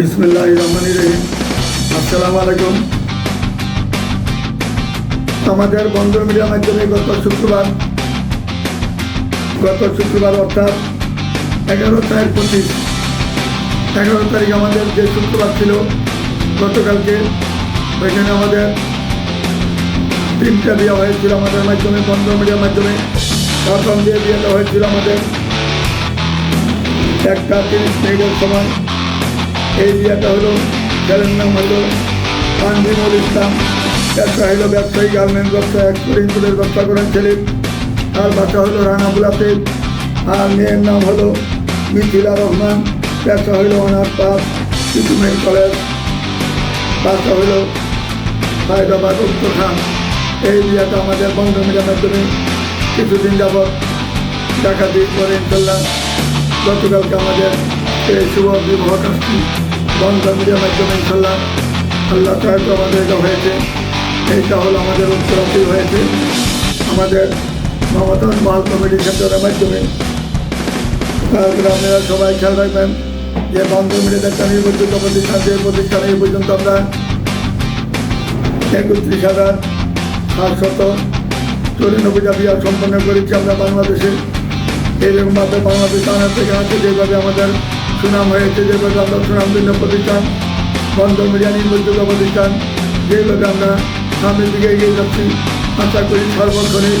বিসমুল্লাহ আমাদের বন্ধ মিডিয়ার মাধ্যমে গত শুক্রবার গত শুক্রবার অর্থাৎ এগারো তারিখ পঁচিশ, এগারো তারিখ আমাদের যে শুক্রবার ছিল, গতকালকে ওইখানে আমাদের তিনটা বিয়ে হয়েছিল আমাদের মাধ্যমে বন্ধ মিডিয়ার মাধ্যমে। প্রথম দিয়ে বিয়েটা হয়েছিল আমাদের। একটা তিরিশ মিনিটের সময় এই বিয়েটা হলো ছেলের নাম হলো তানজিমুল ইসলাম। একটা হলো ব্যবসায়ী, গার্মেন্টস ব্যবসা এক করে ইন্দুরের ব্যবসা আর বাচ্চা হলো রানাবুল আতেব আর মেয়ের নাম হলো মিথিলা রহমান। ব্যবসা হলো অনার্স পাস ইকুমেন্ট কলেজ। বাচ্চা হলো হায়দ্রাবাদ উত্তর খান। এই বিয়েটা আমাদের বন্ধ মিডিয়ার মাধ্যমে কিছুদিন যাবৎ দিয়ে পরে ইনশাল্লাহ। গতকালকে আমাদের এই শুভ বিবাহ মিডিয়ার মাধ্যমে ইনশাল্লাহ আল্লাহ সাহেব আমাদের এটা হয়েছে। এইটা হলো আমাদের উত্তরাঞ্চল হয়েছে। আমাদের মমতাজ মহল কমিটি সেন্টারের মাধ্যমে। আপনারা সবাই খেয়াল রাখবেন যে বন্ধ মিডিয়াতে একটা নির্বাচিত প্রতিষ্ঠান, যে প্রতিষ্ঠানে এই পর্যন্ত আমরা একত্রিশ হাজার সাতশত চৌরানব্বইটা বিয়া সম্পন্ন করেছি আমরা বাংলাদেশে। এইরকমভাবে বাংলাদেশ আনার থেকে আছে যেভাবে আমাদের সুনাম হয়েছে যেভাবে আমরা সুনামধন্য প্রতিষ্ঠান। বন্ধ মিডিয়া নির্বাচিত প্রতিষ্ঠান। যেভাবে আমরা সামনের দিকে এগিয়ে যাচ্ছি, আশা করি সর্বক্ষণে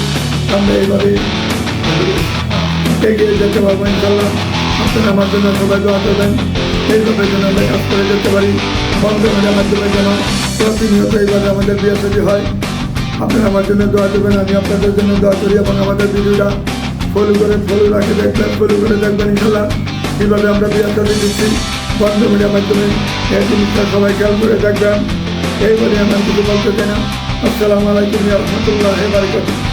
আমরা এইভাবে এগিয়ে যেতে পারব ইনশাল্লাহ আপনারা আমার জন্য সবাই দোয়া করবেন। এইভাবে যেন আমরা কাজ করে যেতে পারি। বন্ধ মিডিয়ার মাধ্যমে যেন প্রতিনিয়ত এইভাবে আমাদের বিয়ে হয়। আপনারা আমার জন্য দোয়া দেবেন আমি আপনাদের জন্য দোয়া করি এবং আমাদের ভিডিওটা ফলো করে ফলো রাখে দেখবেন ফলো করে দেখবেন ইনশাল্লাহ কীভাবে আমরা সাজি দিচ্ছি। বন্ধ মিডিয়ার মাধ্যমে এই জিনিসটা সবাই খেয়াল করে দেখবেন। এই বলে আমার কিছু বলতে চাই না। আসসালামু আলাইকুম রহমতুল্লাহ বারকাতুহ।